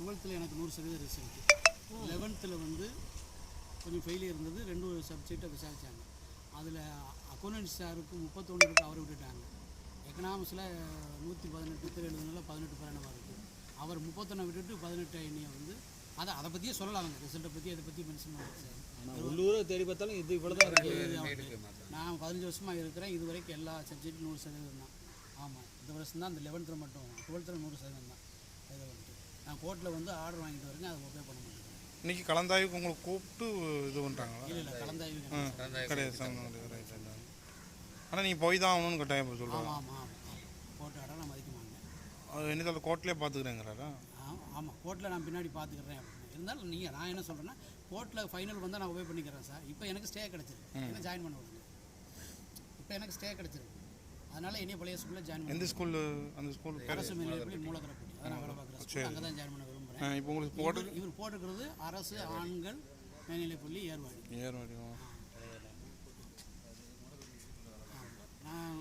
டுவெல்த்தில் எனக்கு நூறு சதவீத ரிசல்ட்டு லெவன்த்தில் வந்து கொஞ்சம் ஃபெயிலியர் இருந்தது. ரெண்டு சப்ஜெக்டை விசாரித்தாங்க அதில் அக்கௌண்டன்ஸ் சாருக்கு முப்பத்தொன்று இருக்கு அவரை விட்டுட்டாங்க. எக்கனாமிக்ஸில் நூற்றி பதினெட்டு பேர் எழுதுனால பதினெட்டு பேரான இருக்குது அவர் முப்பத்தொன்னை விட்டுட்டு பதினெட்டு எண்ணியை வந்து அதை அதை பற்றியே சொல்லலாம் அவங்க. ரிசல்ட்டை பற்றி அதை பற்றி மென்ஷன் பண்ணாங்க சார். உள்ளூரை தேடி பார்த்தாலும் இது இவ்வளோ தான் இருக்குது நான் பதினஞ்சு வருஷமாக இருக்கிறேன். இது வரைக்கும் எல்லா சப்ஜெக்டும் நூறு சதவீதம் தான் ஆமாம் இந்த வருஷம் தான் இந்த லெவன்த்தில் மட்டும். டுவெல்த்தில் நூறு சதவீதம் தான் இதை வந்துட்டு. நான் கோர்ட்டில் வந்து ஆர்டர் வாங்கிட்டு வரேங்க அதை ஒபே பண்ண மாட்டேங்கிறேன் இன்னைக்கு கலந்தாய்வுக்கு உங்களை கூப்பிட்டு இது பண்ணுறாங்களா இல்லை இல்லை கலந்தாய்வு கிடையாது. ஆனால் நீங்கள் போய் தான் ஆகணும்னு கட்டாயம் சொல்கிறாங்க ஆமாம் ஆமாம் ஆமாம் கோர்ட் ஆர்டர் நான் மதிக்க மாட்டேன். அது என்ன கோர்ட்லேயே பார்த்துக்கிறேங்கிறாரா ஆமாம் ஆமாம் கோர்ட்டில் நான் பின்னாடி பார்த்துக்கிறேன் அப்படின்னு. இருந்தாலும் நீங்கள் நான் என்ன சொல்கிறேன்னா கோர்ட்டில் ஃபைனல் வந்தால் நான் ஒபே பண்ணிக்கிறேன் சார். இப்போ எனக்கு ஸ்டே கிடச்சிருக்கு. என்ன ஜாயின் பண்ண விடுங்க இப்போ எனக்கு ஸ்டே கிடச்சிருக்கு. அதனால் என்னைய பழைய ஸ்கூலில் ஜாயின் பண்ண எந்த ஸ்கூல் அந்த ஸ்கூல் அரசு மேல்நிலைப்பள்ளி மூலக்கரப்பள்ளி. அதான் ஸ்கூல் அங்கே தான் ஜாயின் பண்ண விரும்புகிறேன் இப்போ உங்களுக்கு போட்டு இவர் போட்டிருக்கிறது அரசு ஆண்கள் மேல்நிலைப்பள்ளி ஏர்வாடி ஏர் வரையும் நான்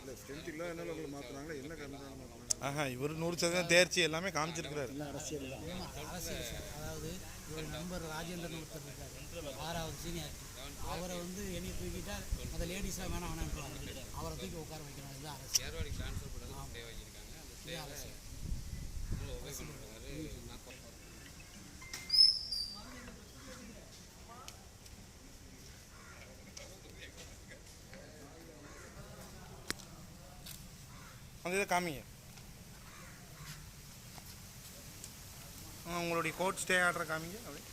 இல்லை ஸ்ட்ரென்த் இல்லாதனால உங்களை மாற்றுறாங்களா என்ன காரணம் மாற்றுறாங்க ஆஹா இவர் நூறு சதவீதம் தேர்ச்சி எல்லாமே காமிச்சிருக்கிறாரு. அரசியல் அதாவது இவர் நண்பர் ராஜேந்திரன் ஒருத்தர் இருக்காரு. ஆறாவது சீனியர் அவரை வந்து என்னைய தூக்கிட்டா அந்த லேடிஸ்லாம் வேணாம் வேணாம்னு அவரை தூக்கி உட்கார வைக்கணும் அந்த இதை காமிங்க. ஆ, உங்களுடைய கோட் ஸ்டே ஆர்டரை காமிங்க அப்படியே.